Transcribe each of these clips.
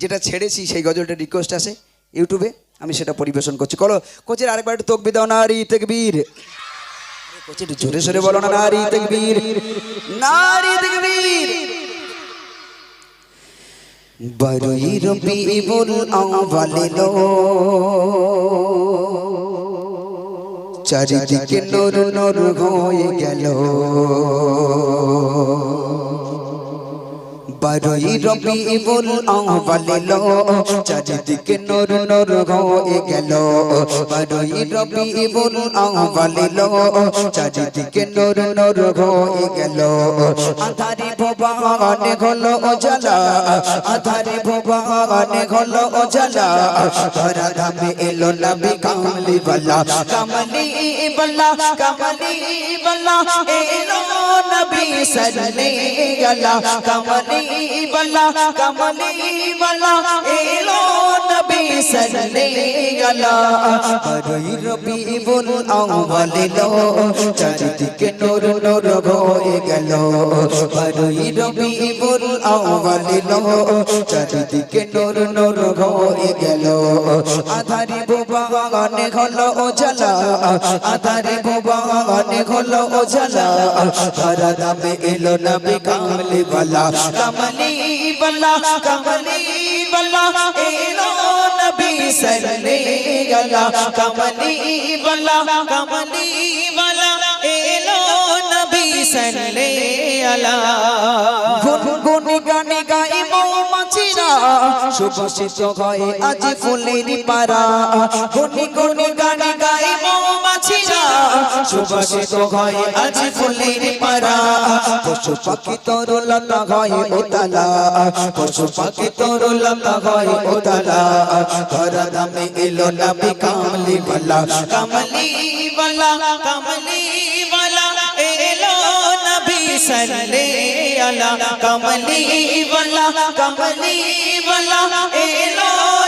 যেটা ছেড়েছি, সেই গজলটা রিকোয়েস্ট আছে ইউটিউবে আমি সেটা পরিবেশন করছি। কলো, কোচের আরেকবার একটু তকবি দাও, নারী তেকবীর। কোচের জোরে সোরে বলো না রিতবীর তেকবীর। নারী তেকবীর। বারুই রবি বল আওয়ালে লো। চারিদিকে নর নর হয়ে গেল। বারোই রবিউল আউয়ালিল চারিদিকে নূর নূর হয়ে গেল। বারোই রবিউল আউয়ালিল চারিদিকে নূর নূর হয়ে গেল। আধারে ভবানে হলো ওজালা আধারে ভবানে হলো ওজালা ধরা ধামে এলো নবী কামলি বালা। কামলি বালা কামলি বালা এলো নবী সল্লে আলা কামলি বালা কামলি বালা চারিদিকে নূর নূর হয়ে গেল হরই রবিউল আউয়ালিল চারিদিকে নূর নূর হয়ে গেল আধারে ভুবনে হলো ওজালা আধারে ভুবনে হলো ওজালা বালা কামলি বালা কামলি বালা এলো নবী সল্লে আলা কামলি বালা কামলি বালা এলো নবী সল্লে আলা গুনগুনি গানে গাই মৌমাছিরা সুবাসিত হয় আজ ফুলের পারা গুনি গুনি গানে গাই মৌমাছিরা সুবাসিত হয় আজ ফুলের পারা পশু পাখি ধরা দামে এলো নবী কামলি বালা কামলি বালা কামলি বালা এলো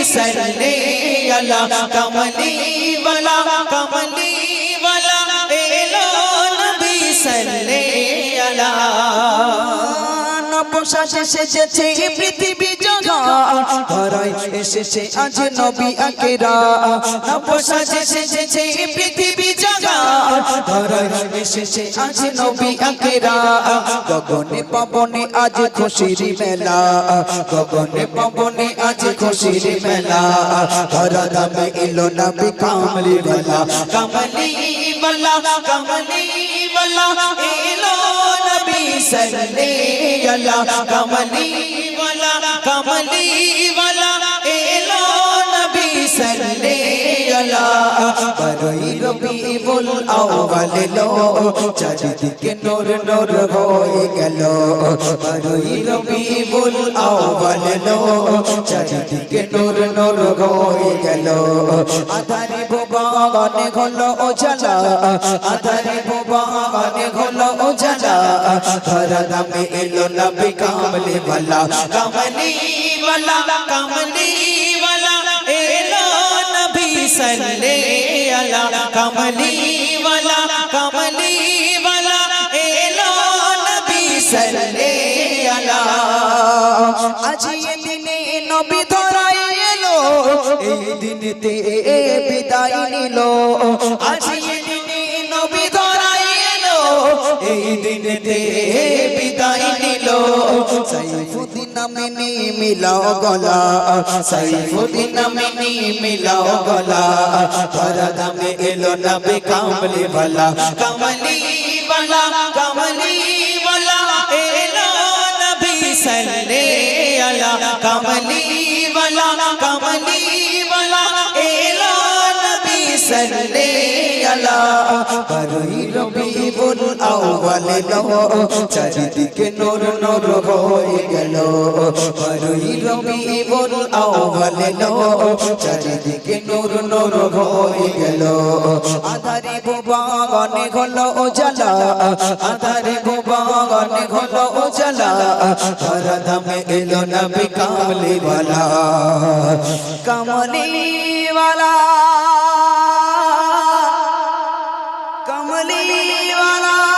নবী সল্লে আলা কামলি বালা নবশাসে সেজেছে পৃথিবী জগৎ ধরাই এসেছে, আজ নবী আকেরা। নবশাসে সেজেছে পৃথিবী জগৎ ধরাই এসেছে, আজ নবী আকেরা। গগনে পবনে আজ খুশির মেলা। গগনে পবনে আজ খুশির মেলা। ধরা দামে এলো নবী কামলি বালা। কামলি বালা কামলি বালা, এলো নবী সল্লে। আলা কামলি বালা কামলি বালা এলো নবী সল্লে আলা বারোই রবিউল আউয়াল লো চারিদিকে নূর নূর হয়ে গেল বারোই রবিউল আউয়াল লো হয়ে গেল আধারে ভুবনে হলো ওজালা আধারে ভুবনে হলো ওজালা ধরা দামে এলো নবী কামলি বালা কামলি বালা কামলি বালা এলো নবী সল্লে আলা, কামলি বালা কামলি বালা এলো নবী সল্লে আলা। আজ দিনে নবী এই দিনেতে বিদায় নিল। আজ এই দিনে নবী ধরাই এলো। এই দিনেতে বিদায় নিল। সাইফুদ্দিন নামে মিলাও গলা। সাইফুদ্দিন নামে মিলাও গলা। ধরা দামে এলো নবী কামলি বালা। কামলি বালা। সল্লে আলা বারোই রবিউল আউয়াল এলো চারিদিকে নূর নূর হয়ে গেল। বারোই রবিউল আউয়াল এলো চারিদিকে নূর আধারে ভুবনে হলো উজালা, আধারে ভুবনে হলো উজালা। এলো নবী কামলিওয়ালা। কামলিওয়ালা। कमली वाला